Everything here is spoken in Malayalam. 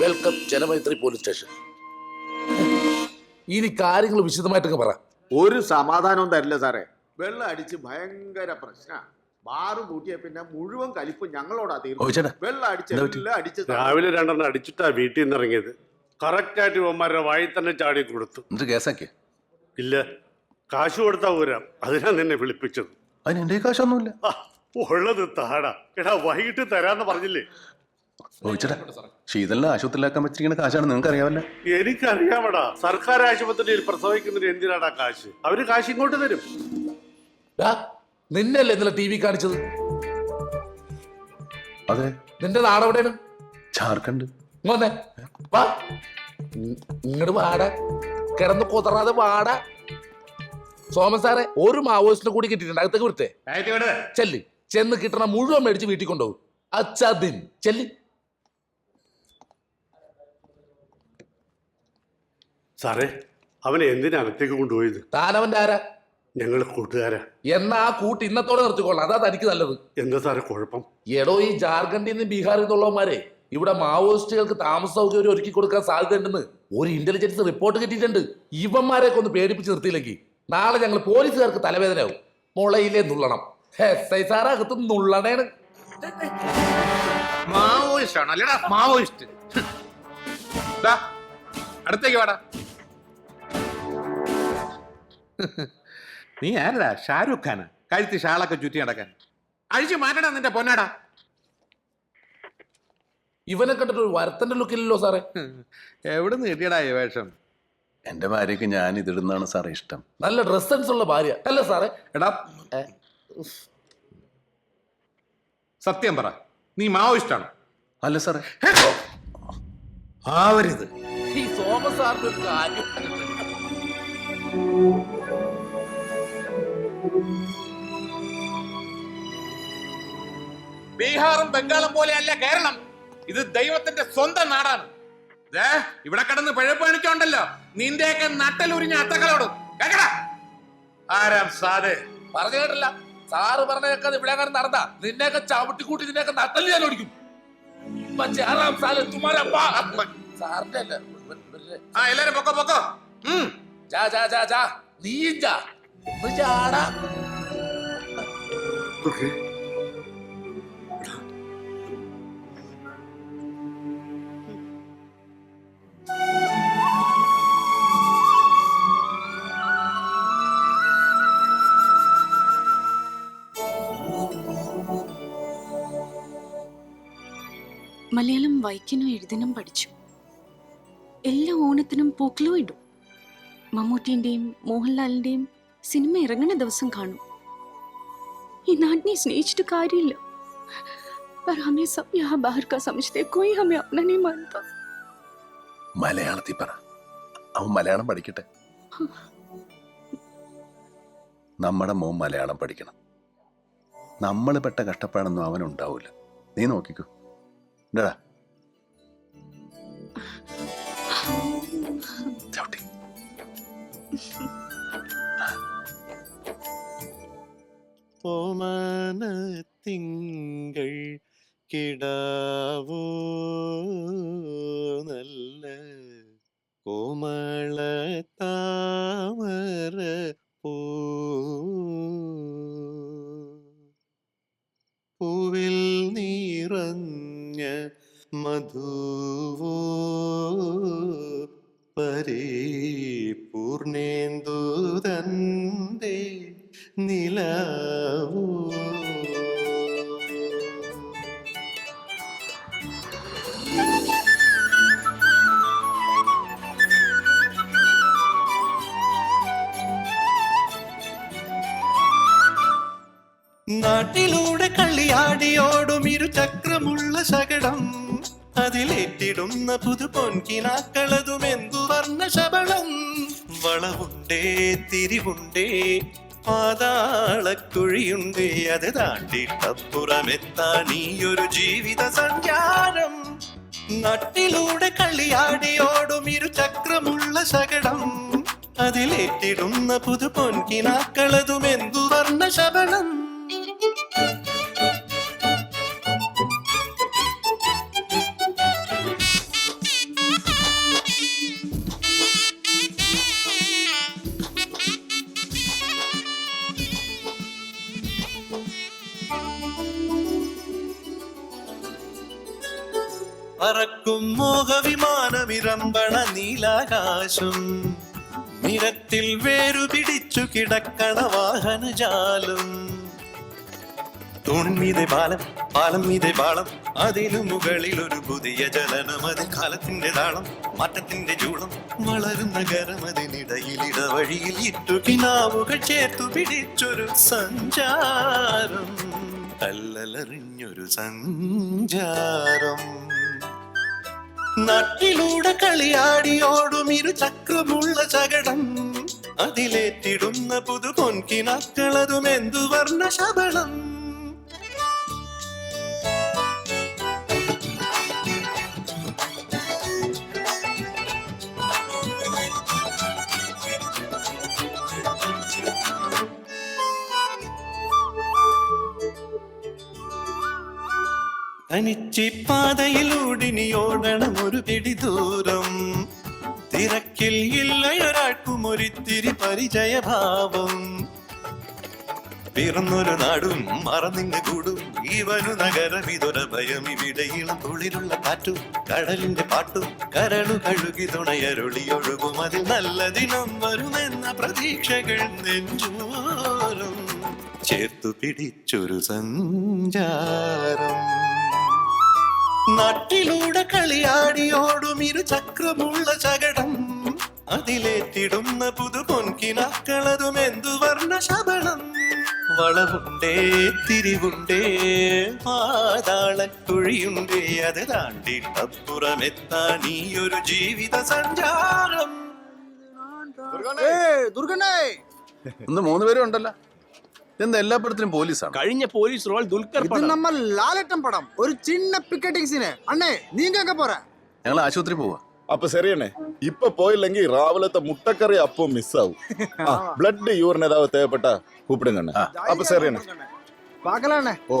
വെൽക്കം ജനമൈത്രി പോലീസ് സ്റ്റേഷൻ ഇനി കാര്യങ്ങൾ വിശദമായിട്ടൊക്കെ പറ. ഒരു സമാധാനവും തരില്ല സാറേ. വെള്ളം അടിച്ച് ഭയങ്കര പ്രശ്ന. ബാറ് കൂട്ടിയ പിന്നെ മുഴുവൻ കലിപ്പ് ഞങ്ങളോടാ തീർന്നു വെള്ളം അടിച്ച് അടിച്ച്. രാവിലെ രണ്ടെണ്ണം അടിച്ചിട്ടാ വീട്ടിൽ നിന്ന് ഇറങ്ങിയത്. കറക്റ്റ് ആയിട്ട് ഇവന്മാരുടെ വായി തന്നെ ചാടി കൊടുത്തു. എന്നിട്ട് കേസാക്കിയ? ഇല്ല. കാശ് കൊടുത്താ ഊരാം അതിനാ നിന്നെ വിളിപ്പിച്ചത്. അതിന് എന്റെ കാശൊന്നുമില്ല. ഉള്ളത് താടാ എടാ വൈകിട്ട് തരാന്ന് പറഞ്ഞില്ലേ? ചേട്ടാ ശീതലിനെ ആശുപത്രിയിലാക്കാൻ വെച്ചിരിക്കുന്ന കാശാണ്. നിങ്ങൾക്ക് അറിയാമല്ലോ എനിക്കറിയാമടാ. സർക്കാർ ആശുപത്രിയിൽ പ്രസവിക്കുന്നതിന് എന്തിനാടാ കാശ്? അവർ കാശ് ഇങ്ങോട്ട് തരും. നിന്നല്ലേ ഇന്നലെ ടി വി കാണിച്ചത്? അതെ. നിന്റെ നാടെവിടെയാണ് ജാർഖണ്ഡ് ഇങ്ങോന്നെ വാ. ഇങ്ങോട്ട് വാടാ. കിടന്ന് കുതറാതെ വാടാ. സോമൻ സാറെ ഒരു മാവോയിസ്റ്റിനെ കൂടി കിട്ടിയിട്ടുണ്ട്. അകത്തേക്ക് വിട്ടേ ചെല്ല്. ചെന്ന് കിട്ടണ മുഴുവൻ മേടിച്ച് വീട്ടിൽ കൊണ്ടുപോകും. അച്ഛദിൻ ചെല്ലി. സാറേ അവനെ എന്തിനാ അകത്തേക്ക് കൊണ്ടുപോയത്? താനവന്റെ ആരാ? ഞങ്ങൾ കൂട്ടുകാരാ. എന്നാ ആ കൂട്ട് ഇന്നത്തോടെ നിർത്തിക്കൊള്ളാം അതാ തനിക്ക് നല്ലത്. എന്താ സാറേ കുഴപ്പം? എടോ ഈ ജാർഖണ്ഡിൽ നിന്ന് ബീഹാറിൽ നിന്നുള്ളവന്മാരെ ഇവിടെ മാവോയിസ്റ്റുകൾക്ക് താമസ സൗകര്യം ഒരുക്കി കൊടുക്കാൻ സാധ്യതയുണ്ടെന്ന് ഒരു ഇന്റലിജൻസ് റിപ്പോർട്ട് കിട്ടിയിട്ടുണ്ട്. ഇവന്മാരെയൊക്കെ ഒന്ന് പേടിപ്പിച്ച് നിർത്തിയില്ലെങ്കിൽ നാളെ ഞങ്ങൾ പോലീസുകാർക്ക് തലവേദനയാവും. മുളയിലേ നുള്ളണം. എസ് ഐ സാർ അകത്ത് നുള്ളണേണ്. മാവോയിസ്റ്റ് ആണോ അല്ലേടാ മാവോയിസ്റ്റ്. ദാ, അടുത്തേക്ക് വാടാ. നീ ആരടാ? ഷാരൂഖ് ഖാന്? കഴുത്തി ഷാളൊക്കെ ചുറ്റി നടക്കാൻ. അഴിച്ചു മാറ്റടാ നിന്റെ പൊന്നാടാ. ഇവനെ കണ്ടിട്ട് ഒരു വരത്തന്റെ ലുക്കില്ലല്ലോ സാറേ. എവിടെ കിട്ടിയടാ ഈ വേഷം? എന്റെ ഭാര്യക്ക് ഞാൻ ഇതിടുന്നതാണ് സാറേ ഇഷ്ടം. നല്ല ഡ്രസ് സെൻസ് ഉള്ള ഭാര്യ. അല്ല സാറേ? എടാ ഏ, സത്യം പറ. നീ മാവോയിസ്റ്റ് ആണോ അല്ല സാറേ. ആവരുത്. ഈ ഒരു കാര്യം ബീഹാറും ബംഗാളും പോലെയല്ല കേരളം. ഇത് ദൈവത്തിന്റെ സ്വന്തം നാടാണ്. ദേ, ഇവിടെ കിടന്ന് പിഴപ്പണിച്ചോണ്ടല്ലോ നിന്റെയൊക്കെ നട്ടലുരിഞ്ഞ അത്തകളോടും കേക്കടാ. ആരാം സാധേ? പറഞ്ഞു കേട്ടില്ല. സാറ് പറഞ്ഞേക്കാതെ ഇവിടെ അങ്ങനെ നടന്ന? നിന്നെയൊക്കെ ചവിട്ടിക്കൂട്ടി നിന്നെയൊക്കെ നട്ടൽ ഞാൻ ഓടിക്കും. സാറിന്റെ അല്ല ആ എല്ലാരും പൊക്കോ പൊക്കോ. ഉം. ജാ ജാ ജാ ജാ. നീയും ജാ. ഒന്ന് ജാടാ. മലയാളം വായിക്കാനും എഴുതാനും പഠിച്ചു എല്ലാ ഓണത്തിനും പൂക്കളും ഇടും മമ്മൂട്ടിൻ്റെയും മോഹൻലാലിൻ്റെയും സിനിമ ഇറങ്ങുന്ന ദിവസം കാണും ഈ നാടിനെ സ്നേഹിച്ചിട്ട് കാര്യമില്ല पर हमें सब यहाँ बाहर का समझते कोई हमें अपना नहीं मानता മലയാളത്തിൽ പറ അവൻ മലയാളം പഠിക്കട്ടെ നമ്മുടെ മോൻ മലയാളം പഠിക്കണം നമ്മൾ പെട്ട കഷ്ടപ്പാടൊന്നും അവനുണ്ടാവില്ല നീ നോക്കിക്കോ എന്താ ചവിട്ടി. ഓമന തിങ്കൾ കിടാവോ നല്ല കോമള താമര പൂവിൽ നിറഞ്ഞ മധുവോ. പരിപൂർണേന്ദു തന്റെ നിലാവോ? നാട്ടിലൂടെ കളിയാടിയോടും ഇരുചക്രമുള്ള ശകടം അതിലേറ്റിടുന്ന പുതു പൊൻകിനാക്കളതും എന്തു വർണ ശബളം? വളവുണ്ടേ തിരിവുണ്ടേ പാതാളക്കുഴിയുണ്ടേ അത് താണ്ടിട്ടപ്പുറമെത്താൻ ഈ ഒരു ജീവിത സഞ്ചാരം നട്ടിലൂടെ കളിയാടിയോടും ഇരുചക്രമുള്ള ശകടം. അതിലേറ്റിടുന്ന പുതു പൊൻകിനാക്കളതും എന്തു വർണ ശബളം? പറക്കും മോഹവിമാനമിരമ്പണ നീലാകാശം. നിരത്തിൽ വേരു പിടിച്ചു കിടക്കണ വാഹനജാലം. തൂൺമീതെ പാലം പാലം മീതെ പാളം അതിനു മുകളിൽ ഒരു പുതിയ ജലനം അത് കാലത്തിന്റെ താളം മാറ്റത്തിന്റെ ചൂളം വളരുന്ന ഗരമതിനിടയിൽ ഇടവഴിയിൽ ഇട്ടു കിനാവുകൾ ചേർത്തു പിടിച്ചൊരു സഞ്ചാരം. കല്ലലറിഞ്ഞൊരു സഞ്ചാരം. നാട്ടിലൂടെ കളിയാടിയോടും ഇരു ചക്രമുള്ള ചകടം. അതിലേറ്റിടുന്ന പുതു പൊൻകിനാക്കളതും എന്തു വർണ ശബളം തനിച്ചി ഓടണം ഒരു പിടി ദൂരം. തിരക്കിൽ ഇല്ലയൊരാൾക്കും ഒരിത്തിരി പരിചയഭാവം. പിറന്നൊരു നാടും മറന്നിങ്ങ് കൂടും. ഇവനു നഗരം ഇതൊരു ഭയം. ഇവിടെയിളം തുളിരുള്ള കാറ്റും കടലിന്റെ പാട്ടും കരളു കഴുകി തുണയരുളിയൊഴുകും. അതിൽ നല്ല ദിനം വരുമെന്ന പ്രതീക്ഷകൾ നെഞ്ചോരം. ചേർത്തു പിടിച്ചൊരു സഞ്ചാരം. നാട്ടിലൂടെ കളിയാടിയോടും ഇരു ചക്രമുള്ള ചകടം. അതിലേറ്റിടുന്ന പുതു പൊൻകിനാക്കളതും എന്തു വർണ ശബളം വളവുണ്ടേ തിരിവുണ്ടേ പാതാളക്കുഴിയുണ്ടേ അത് താണ്ടിട്ടപ്പുറമെത്താൻ ഈ ഒരു ജീവിത സഞ്ചാരം. ദുർഗണ്ണേ. ഒന്ന് മൂന്ന് പേരും ഉണ്ടല്ലോ. ഇതെന്താ എല്ലാ പടത്തിലും പോലീസാണ്? കഴിഞ്ഞ പോലീസ് റോൾ ദുൽഖർ ഇത് പടം. നമ്മൾ ലാലട്ടം പടം. ഒരു ചിന്ന പിക്കറ്റിംഗ് സീന് അണ്ണേ നീങ്കൊക്കെ പോരാ. ഞങ്ങൾ ആശുപത്രി പോവാ. അപ്പൊ ശരിയണ്ണേ ഇപ്പൊ പോയില്ലെങ്കിൽ രാവിലത്തെ മുട്ടക്കറി അപ്പം മിസ്സാവും. ബ്ലഡ് യൂറിന് ഏതാവ് തേവപ്പെട്ട കൂപ്പിടും കണ്ണേ. അപ്പൊ ശരിയണ്ണേ പാക്കലാണേ ഓ.